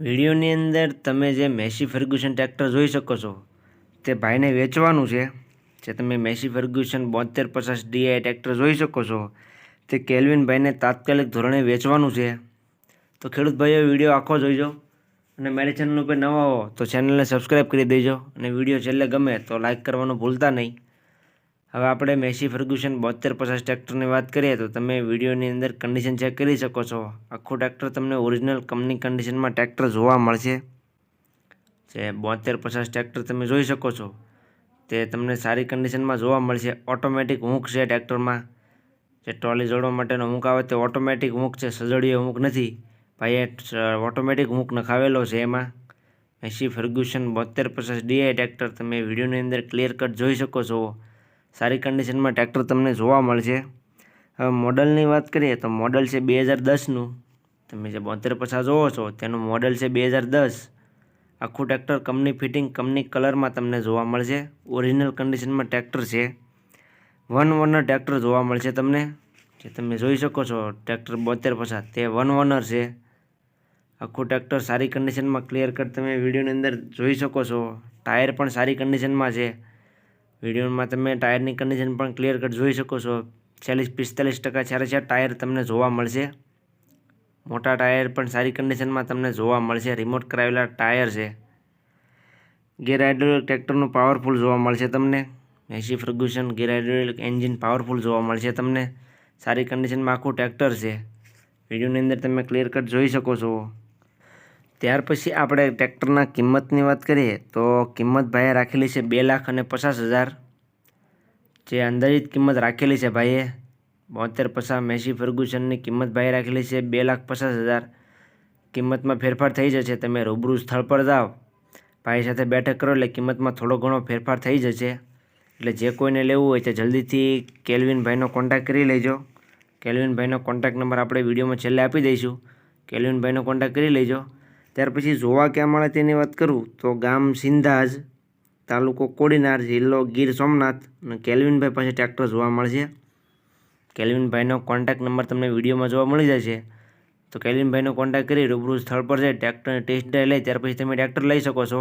વિડીયોની અંદર તમે જે મેસી ફર્ગ્યુસન ટ્રેક્ટર જોઈ શકો છો, તે ભાઈને વેચવાનું છે. જે તમે મેસી ફર્ગ્યુસન બોતેર પચાસ ડીઆઈ ટ્રેક્ટર જોઈ શકો છો, તે કેલ્વિન ભાઈને તાત્કાલિક ધોરણે વેચવાનું છે. તો ખેડૂત ભાઈઓ, વીડિયો આખો જોઈજો અને મારી ચેનલ ઉપર નવા હો તો ચેનલને સબસ્ક્રાઈબ કરી દેજો અને વીડિયો છેલ્લે ગમે તો લાઇક કરવાનું ભૂલતા નહીં. હવે આપણે મેસી ફર્ગ્યુસન બોતેર પચાસ ટ્રેક્ટરની વાત કરીએ તો તમે વિડીયોની અંદર કન્ડિશન ચેક કરી શકો છો. આખું ટ્રેક્ટર તમને ઓરિજિનલ કંપની કન્ડિશનમાં ટ્રેક્ટર જોવા મળશે. જે બોતેર પચાસ ટ્રેક્ટર તમે જોઈ શકો છો. તે તમને સારી કન્ડિશનમાં જોવા મળશે. ઓટોમેટિક હૂંક છે ટ્રેક્ટરમાં. જે ટ્રોલી જોડવા માટેનો હૂંક આવે તે ઓટોમેટિક હૂંક છે. સજડીયો હૂંક નથી. ભાઈએ ઓટોમેટિક હૂંક નખાવેલો છે એમાં. મેસી ફર્ગ્યુસન બોતેર પચાસ ડીઆઈ ટ્રેક્ટર તમે વિડીયોની અંદર ક્લિયર કટ જોઈ શકો છો. સારી કન્ડિશનમાં ટ્રેક્ટર તમને જોવા મળશે. હવે મોડલની વાત કરીએ તો મોડલ છે બે હજાર દસનું. તમે જે બોતેર પછા જોવો છો, તેનું મોડલ છે બે હજાર દસ. આખું ટ્રેક્ટર કંપની ફિટિંગ કંપની કલરમાં તમને જોવા મળશે. ઓરિજિનલ કન્ડિશનમાં ટ્રેક્ટર છે. વન ઓનર ટ્રેક્ટર જોવા મળશે તમને. જે તમે જોઈ શકો છો ટ્રેક્ટર બોતેર પછા તે વન ઓનર છે. આખું ટ્રેક્ટર સારી કન્ડિશનમાં ક્લિયર કટ તમે વિડીયોની અંદર જોઈ શકો છો. ટાયર પણ સારી કન્ડિશનમાં છે. વિડીયોમાં તમે ટાયરની કન્ડિશન પણ ક્લિયર કટ જોઈ શકો છો. ચાલીસ, પિસ્તાલીસ ટકા ચારે છે ટાયર તમને જોવા મળશે, મોટા ટાયર પણ સારી કન્ડિશનમાં તમને જોવા મળશે. રિમોટ કરાવેલા ટાયર છે. ગેર હાઇડ્રોલિક ટ્રેક્ટરનું પાવરફુલ જોવા મળશે તમને. એસી Ferguson gear hydraulic engine powerful જોવા મળશે તમને. સારી કન્ડિશનમાં આખું ટ્રેક્ટર છે. વિડીયોની અંદર તમે ક્લિયર કટ જોઈ શકો છો. ત્યાર પછી આપણે ટ્રેક્ટરના કિંમતની વાત કરીએ, તો કિંમત ભાઈએ રાખેલી છે બે લાખ અને પચાસ હજાર. જે અંદાજિત કિંમત રાખેલી છે ભાઈએ, બોતેર પચાસ મેસી ફર્ગુસનની કિંમત ભાઈએ રાખેલી છે બે લાખ પચાસ હજાર. કિંમતમાં ફેરફાર થઈ જશે, તમે રૂબરૂ સ્થળ પર જાઓ. ભાઈ સાથે બેઠક કરો એટલે કિંમતમાં થોડો ઘણો ફેરફાર થઈ જશે. એટલે જે કોઈને લેવું હોય તે જલ્દીથી કેલ્વિનભાઈનો કોન્ટેક્ટ કરી લેજો. કેલ્વિનભાઈનો કોન્ટેક્ટ નંબર આપણે વિડીયોમાં છેલ્લે આપી દઈશું. કેલ્વિનભાઈનો કોન્ટેક્ટ કરી લેજો. ત્યાર પછી જોવા ક્યાં મળે તેની વાત કરું તો ગામ સિંધાજ, તાલુકો કોડીનાર, જિલ્લો ગીર સોમનાથ અને કેલ્વિનભાઈ પાસે ટ્રેક્ટર જોવા મળશે. કેલ્વિનભાઈનો કોન્ટેક્ટ નંબર તમને વિડીયોમાં જોવા મળી જશે. તો કેલ્વિનભાઈનો કોન્ટેક્ટ કરી રૂબરૂ સ્થળ પર જઈ ટ્રેક્ટરની ટેસ્ટ ડ્રાઈવ લઈ ત્યાર પછી તમે ટ્રેક્ટર લઈ શકો છો.